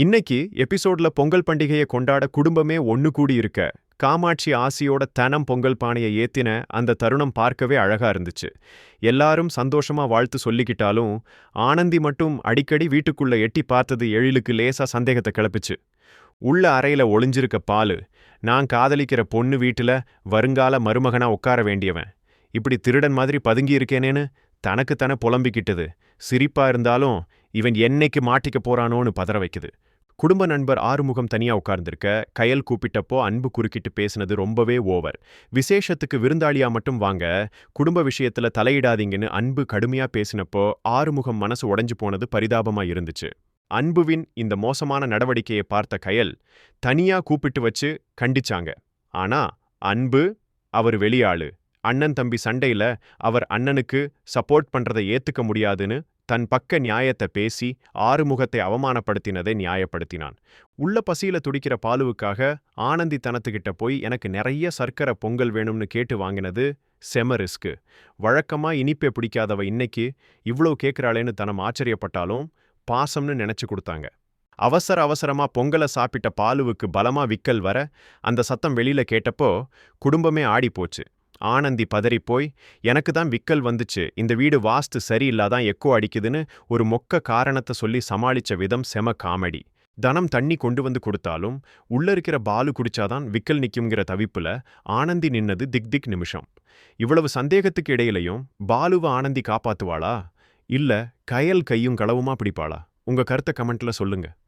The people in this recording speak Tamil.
இன்னைக்கு எபிசோட்ல பொங்கல் பண்டிகையை கொண்டாட குடும்பமே ஒன்னு கூடி இருக்க காமாட்சி ஆசியோட தனம் பொங்கல் பானையை ஏத்தின அந்த தருணம் பார்க்கவே அழகா இருந்துச்சு. எல்லாரும் சந்தோஷமா வாழ்த்து சொல்லிக்கிட்டாலும் ஆனந்தி மட்டும் அடிக்கடி வீட்டுக்குள்ள எட்டி பார்த்தது எழிலுக்கு லேசா சந்தேகத்தை கிளப்பிச்சு. உள்ள அறையில ஒளிஞ்சிருக்க பாலு நான் காதலிக்கிற பொண்ணு வீட்டுல வருங்கால மருமகனா உட்கார வேண்டியவன். இப்படி திருடன் மாதிரி பதுங்கி இருக்கேனேன்னு தனக்குத்தானே புலம்பிக்கிட்டது. சிரிப்பா இருந்தாலும் இவன் என்னைக்கு மாட்டிக்க போறானோன்னு பதற வைக்குது. குடும்ப நண்பர் ஆறுமுகம் தனியா உட்கார்ந்திருக்க கயல் கூப்பிட்டப்போ அன்பு குறுக்கிட்டு பேசினது ரொம்பவே ஓவர். விசேஷத்துக்கு விருந்தாளியா மட்டும் வாங்க குடும்ப விஷயத்துல தலையிடாதீங்கன்னு அன்பு கடுமையா பேசினப்போ ஆறுமுகம் மனசு உடைஞ்சு போனது பரிதாபமா இருந்துச்சு. அன்புவின் இந்த மோசமான நடவடிக்கையை பார்த்த கயல் தனியா கூப்பிட்டு வச்சு கண்டிச்சாங்க. ஆனா அன்பு அவர் வெளியாளு. அண்ணன் தம்பி சண்டையில அவர் அண்ணனுக்கு சப்போர்ட் பண்றதை ஏத்துக்க முடியாதுன்னு தன் பக்க நியாயத்தை பேசி ஆறுமுகத்தை அவமானப்படுத்தினதை நியாயப்படுத்தினான். உள்ள பசியில துடிக்கிற பாலுவுக்காக ஆனந்தி தனத்துக்கிட்ட போய் எனக்கு நிறைய சர்க்கரை பொங்கல் வேணும்னு கேட்டு வாங்கினது செம ரிஸ்க்கு வழக்கமா இனிப்பே பிடிக்காதவ இன்னைக்கு இவ்வளோ கேட்கிறாளேன்னு தனம் ஆச்சரியப்பட்டாலும் பாசம்னு நினைச்சு கொடுத்தாங்க. அவசர அவசரமா பொங்கலை சாப்பிட்ட பாலுவுக்கு பலமா விக்கல் வர அந்த சத்தம் வெளியில கேட்டப்போ குடும்பமே ஆடிப்போச்சு. போச்சு ஆனந்தி பதறிப்போய் எனக்கு தான் விக்கல் வந்துச்சு. இந்த வீடு வாஸ்து சரியில்லாதான் எக்கோ அடிக்குதுன்னு ஒரு மொக்க காரணத்தை சொல்லி சமாளிச்ச விதம் செம காமெடி. தனம் தண்ணி கொண்டு வந்து கொடுத்தாலும் உள்ள இருக்கிற பாலு குடிச்சாதான் விக்கல் நிக்குங்கிற தவிப்புல ஆனந்தி நின்னது திக் திக் நிமிஷம். இவ்வளவு சந்தேகத்துக்கு இடையிலையும் பாலுவை ஆனந்தி காப்பாத்துவாளா? இல்ல கயல் கையும் களவுமா பிடிப்பாளா? உங்க கருத்தை கமெண்ட்ல சொல்லுங்க.